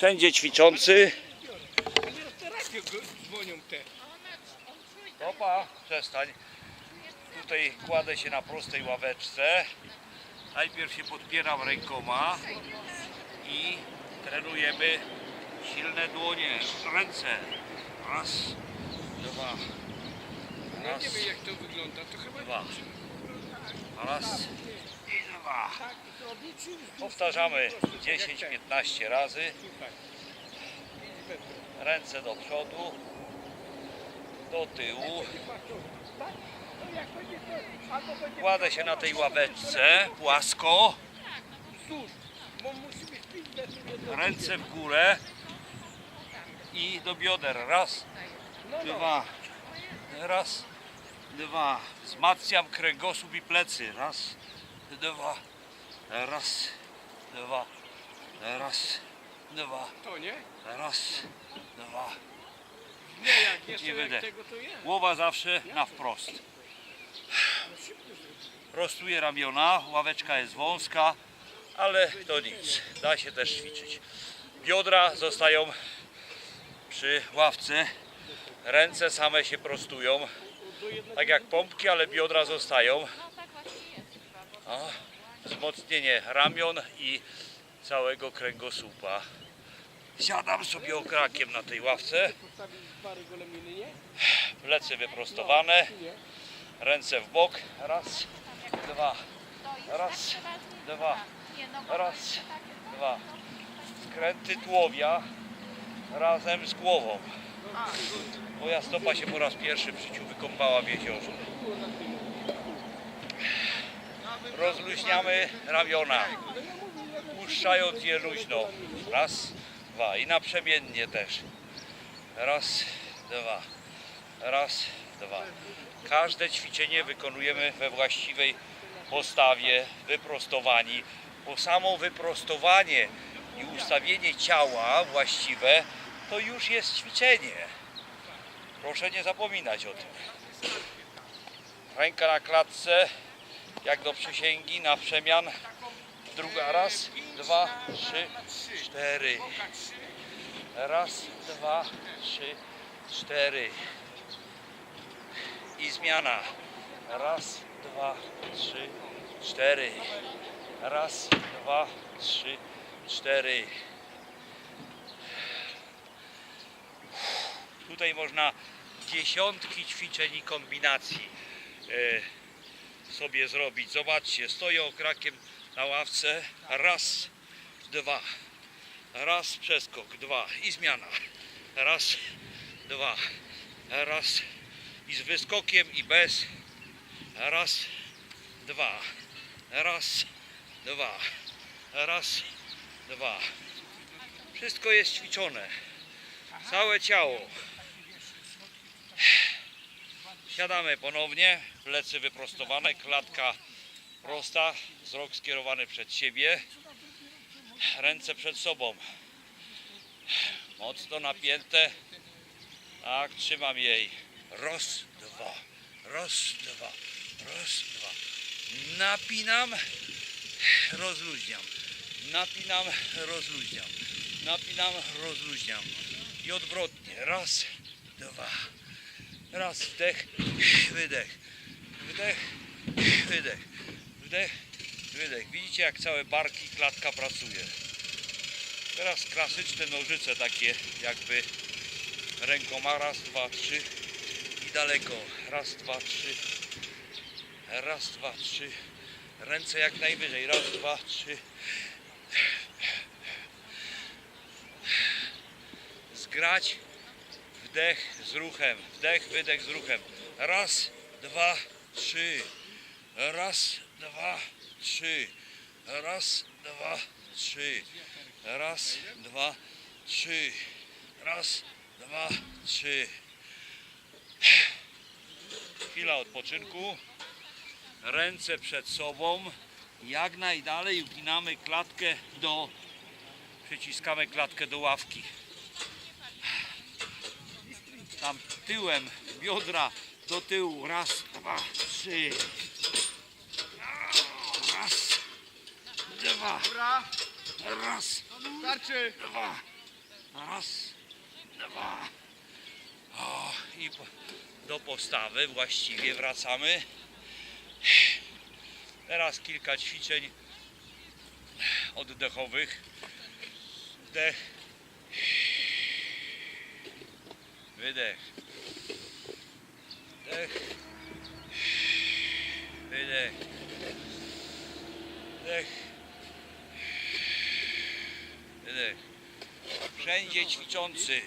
Wszędzie ćwiczący. Opa, przestań. Tutaj kładę się na prostej ławeczce. Najpierw się podpieram rękoma i trenujemy silne dłonie, ręce. Raz, dwa, raz, nie wiem jak to wygląda, to chyba dwa. Raz. Powtarzamy 10-15 razy. Ręce do przodu, do tyłu. Kładę się na tej ławeczce płasko, wzdłuż, bo musi być 5 metrów jedno. ręce w górę i do bioder. Raz, dwa, raz, dwa. Wzmacniam kręgosłup i plecy. Raz, dwa, raz, dwa, raz, dwa, To nie? raz, dwa. Nie, jak jeszcze jak tego to jest. Głowa zawsze na wprost. Prostuję ramiona, ławeczka jest wąska, ale to nic, da się też ćwiczyć. Biodra zostają przy ławce, ręce same się prostują, tak jak pompki, ale biodra zostają. Wzmocnienie ramion i całego kręgosłupa. Siadam sobie okrakiem na tej ławce, plecy wyprostowane, ręce w bok, raz, dwa, raz, dwa, raz, dwa. Skręty tułowia razem z głową. Moja stopa się po raz pierwszy w życiu wykąpała w jeziorze. Rozluźniamy ramiona, puszczając je luźno. Raz, dwa i naprzemiennie też. Raz, dwa, raz, dwa. Każde ćwiczenie wykonujemy we właściwej postawie, wyprostowani. Bo samo wyprostowanie i ustawienie ciała właściwe to już jest ćwiczenie. Proszę nie zapominać o tym. Ręka na klatce, jak do przysięgi, na przemian. Druga, raz, dwa, trzy, cztery. Raz, dwa, trzy, cztery. I zmiana. Raz, dwa, trzy, cztery. Raz, dwa, trzy, cztery. Tutaj można dziesiątki ćwiczeń i kombinacji e, sobie zrobić. Zobaczcie, stoję okrakiem na ławce. Raz, dwa. Raz przeskok, dwa i zmiana. Raz, dwa. Raz i z wyskokiem i bez. Raz, dwa. Raz, dwa. Raz, dwa. Wszystko jest ćwiczone. Całe ciało. Siadamy ponownie, plecy wyprostowane, klatka prosta, wzrok skierowany przed siebie, ręce przed sobą. Mocno napięte. Tak, trzymam jej. Raz, dwa, raz, dwa, raz, dwa. Napinam, rozluźniam. Napinam, rozluźniam. Napinam, rozluźniam. I odwrotnie. Raz, dwa. Raz, wdech, wydech. Wdech, wydech. Wdech, wydech. Widzicie jak całe barki, klatka pracuje. Teraz klasyczne nożyce takie jakby rękoma. Raz, dwa, trzy i daleko. Raz, dwa, trzy. Raz, dwa, trzy. Ręce jak najwyżej. Raz, dwa, trzy. Zgrać wdech z ruchem. Wdech, wydech z ruchem. Raz, dwa, trzy. Raz, dwa, trzy. Raz, dwa, trzy. Raz, dwa, trzy. Raz, dwa, trzy. Chwila odpoczynku. Ręce przed sobą. Jak najdalej uginamy klatkę do. Przyciskamy klatkę do ławki. Tam tyłem biodra do tyłu. Raz, dwa, trzy. Raz, dwa, raz, starczy. dwa, Raz, dwa. O, i do postawy właściwie wracamy. Teraz kilka ćwiczeń oddechowych. Wdech. Wydech. Wdech. Wydech. Wdech. Wydech. Wszędzie ćwiczący.